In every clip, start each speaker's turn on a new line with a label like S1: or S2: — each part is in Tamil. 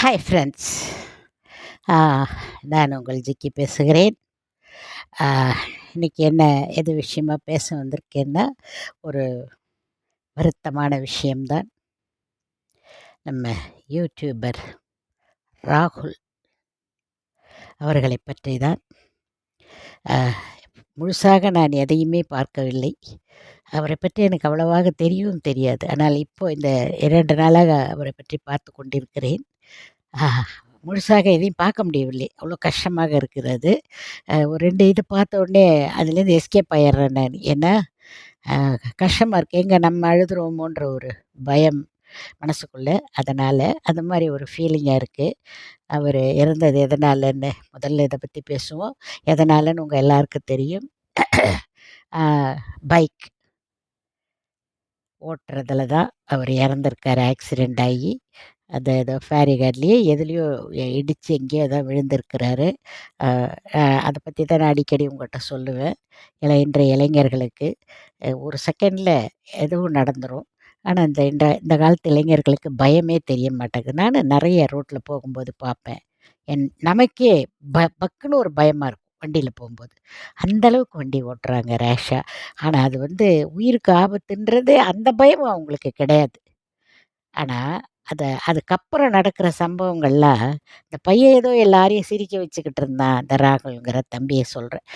S1: ஹாய் ஃப்ரெண்ட்ஸ் நான் உங்கள் ஜிக்கி பேசுகிறேன். இன்றைக்கி என்ன எது விஷயமாக பேச வந்திருக்கேன்னா ஒரு வருத்தமான விஷயம்தான். நம்ம யூடியூபர் ராகுல் அவர்களை பற்றி தான் முழுசாக நான் எதையுமே பார்க்கவில்லை. அவரை பற்றி எனக்கு அவ்வளவாக தெரியவும் தெரியாது. ஆனால் இப்போது இந்த இரண்டு நாளாக அவரை பற்றி பார்த்து கொண்டிருக்கிறேன். முழுசாக எதையும் பார்க்க முடியவில்லை. அவ்வளோ கஷ்டமாக இருக்கிறது ஒரு ரெண்டு இது பார்த்த உடனே அதுலேருந்து எஸ்கேப் ஆயிடுறேன் நான். ஏன்னா கஷ்டமாக இருக்குது எங்கே நம்ம அழுதுருவோமோன்ற ஒரு பயம் மனசுக்குள்ளே. அதனால் அந்த மாதிரி ஒரு ஃபீலிங்காக இருக்குது அவர் இறந்தது எதனாலன்னு முதல்ல இதை பற்றி பேசுவோம். எதனாலன்னு உங்கள் எல்லாருக்கும் தெரியும். பைக் ஓட்டுறதுல தான் அவர் இறந்துருக்கார். ஆக்சிடெண்ட் ஆகி. அந்த ஏதோ ஃபேரி கார்ட்லேயே எதுலேயோ இடித்து எங்கேயோ ஏதோ விழுந்திருக்கிறாரு. அதை பற்றி தான் நான் அடிக்கடி உங்கள்கிட்ட சொல்லுவேன். இல்லை இன்றைய இளைஞர்களுக்கு ஒரு செகண்டில் எதுவும் நடந்துடும் ஆனால் இந்த இந்த இந்த காலத்து இளைஞர்களுக்கு பயமே தெரிய மாட்டேங்குது. நான் நிறைய ரோட்டில் போகும்போது பார்ப்பேன். என் நமக்கே ப பக்குன்னு ஒரு பயமாக இருக்கும் வண்டியில் போகும்போது. அந்தளவுக்கு வண்டி ஓட்டுறாங்க ரேஷாக ஆனால் அது வந்து உயிருக்கு ஆபத்துன்றது அந்த பயம் அவங்களுக்கு கிடையாது. ஆனால் அதை அதுக்கப்புறம் நடக்கிற சம்பவங்கள்லாம் இந்த பையன் ஏதோ எல்லாரையும் சிரிக்க வச்சுக்கிட்டு இருந்தான் அந்த ராகுல்ங்கிற தம்பியை சொல்கிறேன்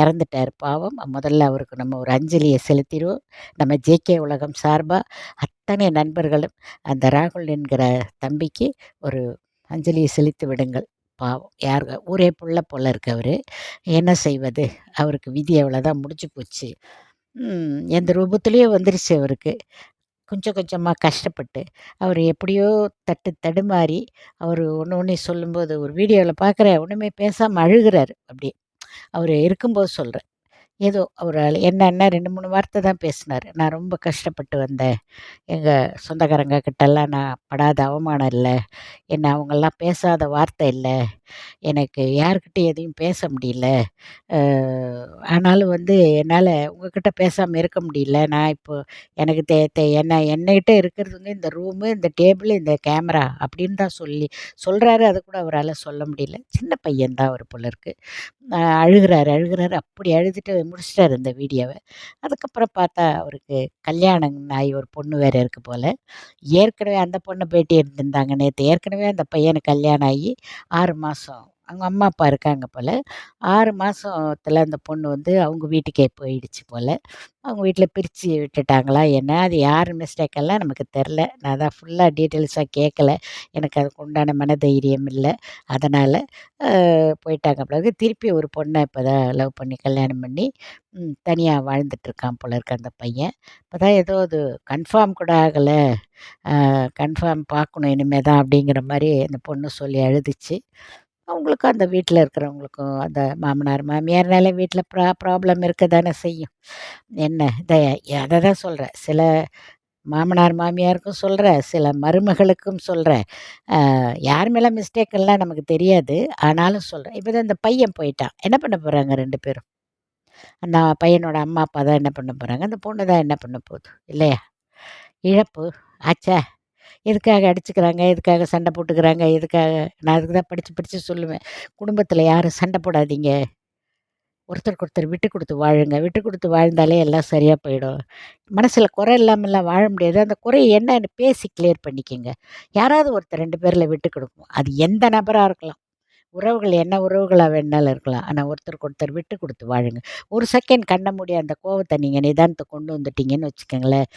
S1: இறந்துட்டார் பாவம். முதல்ல அவருக்கு நம்ம ஒரு அஞ்சலியை செலுத்திடுவோம். நம்ம ஜேகே உலகம் சார்பாக அத்தனை நண்பர்களும் அந்த ராகுல் என்கிற தம்பிக்கு ஒரு அஞ்சலியை செலுத்தி விடுங்கள். பாவம். யார் ஊரே புள்ள போல இருக்கு அவர். என்ன செய்வது? அவருக்கு விதி அவ்வளோதான் முடிச்சு போச்சு. எந்த ரூபத்துலேயும் வந்துருச்சு அவருக்கு. கொஞ்சம் கொஞ்சமாக கஷ்டப்பட்டு அவர் எப்படியோ தட்டு தடுமாறி அவர் ஒன்று ஒன்று சொல்லும்போது ஒரு வீடியோவில் பார்க்குறேன் ஒன்றுமே பேசாமல் அழுகிறார் அப்படியே அவர் இருக்கும்போது சொல்கிறேன் ஏதோ அவர் என்னென்ன ரெண்டு மூணு வார்த்தை தான் பேசினார். நான் ரொம்ப கஷ்டப்பட்டு வந்தேன். எங்கள் சொந்தக்காரங்க கிட்டெல்லாம் நான் படாத அவமானம் இல்லை. என்ன அவங்கெல்லாம் பேசாத வார்த்தை இல்லை. எனக்கு யார்கிட்டையும் எதையும் பேச முடியல. ஆனாலும் வந்து என்னால் உங்ககிட்ட பேசாமல் இருக்க முடியல. நான் இப்போ எனக்கு தே தே என்ன என்னகிட்ட இருக்கிறது வந்து இந்த ரூமு இந்த டேபிள் இந்த கேமரா அப்படின்னு தான் சொல்லி சொல்கிறாரு அதை கூட அவரால் சொல்ல முடியல. சின்ன பையன்தான் அவர் போல இருக்குது அழுகிறாரு அழுகிறாரு. அப்படி அழுதுட்டு முடிச்சிட்டாரு இந்த வீடியோவை. அதுக்கப்புறம் பார்த்தா அவருக்கு கல்யாணம் ஆகி ஒரு பொண்ணு வேறு இருக்குது போல். ஏற்கனவே அந்த பொண்ணை பேட்டி இருந்திருந்தாங்க நேற்று ஏற்கனவே அந்த பையனுக்கு கல்யாணம் ஆகி ஆறு மாதம் அவங்க அம்மா அப்பா இருக்காங்க போல். ஆறு மாதத்தில் அந்த பொண்ணு வந்து அவங்க வீட்டுக்கே போயிடுச்சு போல். அவங்க வீட்டில் பிரித்து விட்டுட்டாங்களா என்ன? அது யார் மிஸ்டேக்கெல்லாம் நமக்கு தெரில. நான் தான் ஃபுல்லாக டீட்டெயில்ஸாக கேட்கல எனக்கு அதுக்கு உண்டான மனதைரியம் இல்லை. அதனால் போயிட்டாங்க பிறகு திருப்பி ஒரு பொண்ணை இப்போ தான் லவ் பண்ணி கல்யாணம் பண்ணி தனியாக வாழ்ந்துட்டுருக்கான் போல இருக்க அந்த பையன். இப்போ தான் ஏதோ அது கன்ஃபார்ம் கூட ஆகலை. கன்ஃபார்ம் பார்க்கணும் இனிமேல் தான் அப்படிங்கிற மாதிரி அந்த பொண்ணு சொல்லி அழுதுச்சு. அவங்களுக்கும் அந்த வீட்டில் இருக்கிறவங்களுக்கும் அந்த மாமனார் மாமியார்னால வீட்டில் ப்ரா ப்ராப்ளம் இருக்க தானே செய்யும். என்ன? இதை அதை தான் சொல்கிறேன் சில மாமனார் மாமியாருக்கும் சொல்கிறேன் சில மருமகளுக்கும் சொல்கிறேன் யார் மேலே மிஸ்டேக்கெல்லாம் நமக்கு தெரியாது. ஆனாலும் சொல்கிறேன் இப்போ தான் இந்த பையன் போயிட்டான். என்ன பண்ண போகிறாங்க ரெண்டு பேரும்? அந்த பையனோட அம்மா அப்பா தான் என்ன பண்ண போகிறாங்க அந்த பொண்ணு தான் என்ன பண்ண போகுது? இல்லையா? இழப்பு. ஆச்சா. எதுக்காக அடிச்சுக்கிறாங்க? எதுக்காக சண்டை போட்டுக்கிறாங்க? எதுக்காக? நான் அதுக்கு தான் படித்து படித்து சொல்லுவேன். குடும்பத்தில் யாரும் சண்டை போடாதீங்க. ஒருத்தருக்கு ஒருத்தர் விட்டு கொடுத்து வாழுங்க. விட்டு கொடுத்து வாழ்ந்தாலே எல்லாம் சரியாக போயிடும். மனசில் குறை இல்லாமல்லாம் வாழ முடியாது. அந்த குறையை என்னன்னு பேசி கிளியர் பண்ணிக்கோங்க. யாராவது ஒருத்தர் ரெண்டு பேரில் விட்டு கொடுக்கும் அது எந்த நபராக இருக்கலாம். உறவுகள் என்ன உறவுகளாக வேணாலும் இருக்கலாம். ஆனால் ஒருத்தருக்கு ஒருத்தர் விட்டு கொடுத்து வாழுங்க. ஒரு செகண்ட் கண்ண முடிய அந்த கோவத்தை நீங்கள் நிதானத்தை கொண்டு வந்துட்டீங்கன்னு வச்சுக்கோங்களேன்.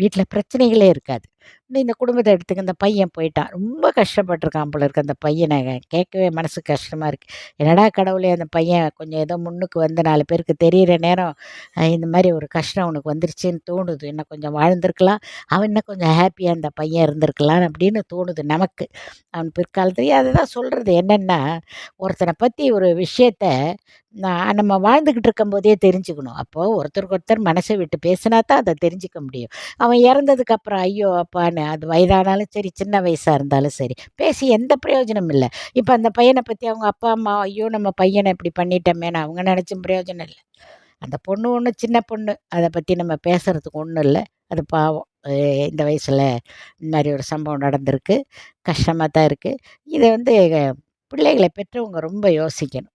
S1: வீட்டில் பிரச்சனைகளே இருக்காது. இந்த குடும்பத்தை எடுத்துக்க இந்த பையன் போயிட்டான் ரொம்ப கஷ்டப்பட்டிருக்கான் போல இருக்கு அந்த பையனை. கேட்கவே மனசு கஷ்டமாக இருக்குது என்னடா கடவுளே அந்த பையன் கொஞ்சம் ஏதோ முன்னுக்கு வந்து நாலு பேருக்கு தெரிகிற நேரம் இந்த மாதிரி ஒரு கஷ்டம் உனக்கு வந்துருச்சுன்னு தோணுது. இன்னும் கொஞ்சம் வாழ்ந்திருக்கலாம். அவன் இன்னும் கொஞ்சம் ஹாப்பியாக அந்த பையன் இருந்திருக்கலாம் அப்படின்னு தோணுது நமக்கு. அவன் பிற்காலத்துலேயே அதை தான் சொல்கிறது என்னென்னா ஒருத்தனை பற்றி ஒரு விஷயத்த நான் நம்ம வாழ்ந்துக்கிட்டு இருக்கும்போதே தெரிஞ்சுக்கணும். அப்போது ஒருத்தருக்கு ஒருத்தர் மனசை விட்டு பேசினா தான் அதை தெரிஞ்சுக்க முடியும். அவன் இறந்ததுக்கப்புறம் ஐயோ அப்பா அப்பான்னு அது வயதானாலும் சரி சின்ன வயசாக இருந்தாலும் சரி. பேசி எந்த பிரயோஜனம் இல்லை. இப்போ அந்த பையனை பற்றி அவங்க அப்பா அம்மா ஐயோ நம்ம பையனை இப்படி பண்ணிட்டோமேனு அவங்க நினச்சும் பிரயோஜனம் இல்லை. அந்த பொண்ணு ஒன்று சின்ன பொண்ணு அதை பற்றி நம்ம பேசுகிறதுக்கு ஒன்றும் இல்லை. அது பாவம். இந்த வயசில் இந்த மாதிரி ஒரு சம்பவம் நடந்திருக்கு. கஷ்டமாக தான் இருக்குது இதை வந்து பிள்ளைகளை பெற்றவங்க ரொம்ப யோசிக்கணும்.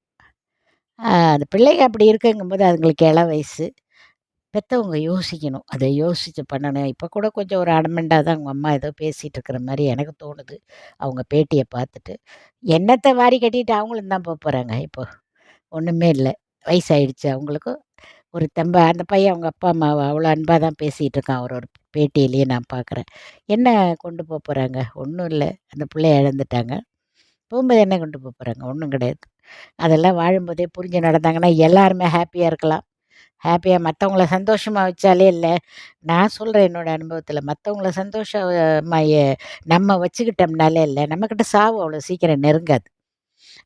S1: அந்த பிள்ளைங்க அப்படி இருக்குங்கும்போது அதுங்களுக்கு இள வயசு. பெற்றவங்க யோசிக்கணும். அதை யோசித்து பண்ணணும். இப்போ கூட கொஞ்சம் ஒரு அடமெண்டாக தான் அவங்க அம்மா ஏதோ பேசிகிட்டு இருக்கிற மாதிரி எனக்கு தோணுது. அவங்க பேட்டியை பார்த்துட்டு என்னத்தை வாரி கட்டிட்டு அவங்களும் தான் போக போகிறாங்க இப்போது ஒன்றுமே இல்லை. வயசாயிடுச்சு அவங்களுக்கும். ஒரு தெம்ப அந்த பையன் அவங்க அப்பா அம்மாவை அவ்வளோ அன்பாக தான் பேசிகிட்டு இருக்கான். அவர் ஒரு பேட்டியிலேயே நான் பார்க்குறேன். என்ன கொண்டு போக போகிறாங்க ஒன்றும் இல்லை. அந்த பிள்ளைய இழந்துட்டாங்க. போகும்போது என்ன கொண்டு போக போகிறாங்க ஒன்றும் கிடையாது. அதெல்லாம் வாழும்போதே புரிஞ்சு நடந்தாங்கன்னா எல்லாருமே ஹாப்பியாக இருக்கலாம். ஹாப்பியாக மற்றவங்கள சந்தோஷமாக வச்சாலே இல்லை. நான் சொல்கிறேன் என்னோடய அனுபவத்தில். மற்றவங்கள சந்தோஷமாக நம்ம வச்சுக்கிட்டோம்னாலே இல்லை. நம்மக்கிட்ட சாவு அவ்வளோ சீக்கிரம் நெருங்காது.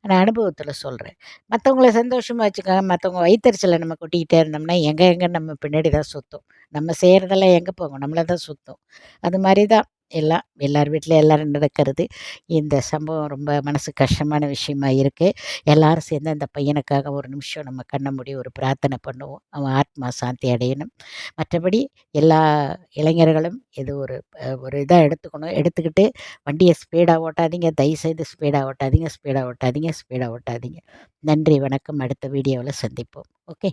S1: நான் அனுபவத்தில் சொல்கிறேன் மற்றவங்கள சந்தோஷமாக வச்சுக்கோங்க. மற்றவங்க வயிற்றுச்சலை நம்ம கொட்டிக்கிட்டே இருந்தோம்னா எங்கே எங்கே நம்ம பின்னாடி தான் சுற்றும் நம்ம செய்கிறதெல்லாம் எங்கே போகும்? நம்மளை தான் சுற்றும் அது மாதிரி தான். எல்லாம் எல்லார் வீட்டில் எல்லோரும் நடக்கிறது. இந்த சம்பவம் ரொம்ப மனசு கஷ்டமான விஷயமா இருக்குது எல்லோரும் சேர்ந்து அந்த பையனுக்காக ஒரு நிமிஷம் நம்ம கண்ண மூடி ஒரு பிரார்த்தனை பண்ணுவோம். அவன் ஆத்மா சாந்தி அடையணும். மற்றபடி எல்லா இளைஞர்களும் இது ஒரு ஒரு இதாக எடுத்துக்கணும். எடுத்துக்கிட்டு வண்டியை ஸ்பீடாக ஓட்டாதீங்க. தயவுசெய்து ஸ்பீடாக ஓட்டாதீங்க. ஸ்பீடாக ஓட்டாதீங்க. ஸ்பீடாக ஓட்டாதீங்க. நன்றி வணக்கம். அடுத்த வீடியோவில் சந்திப்போம். ஓகே?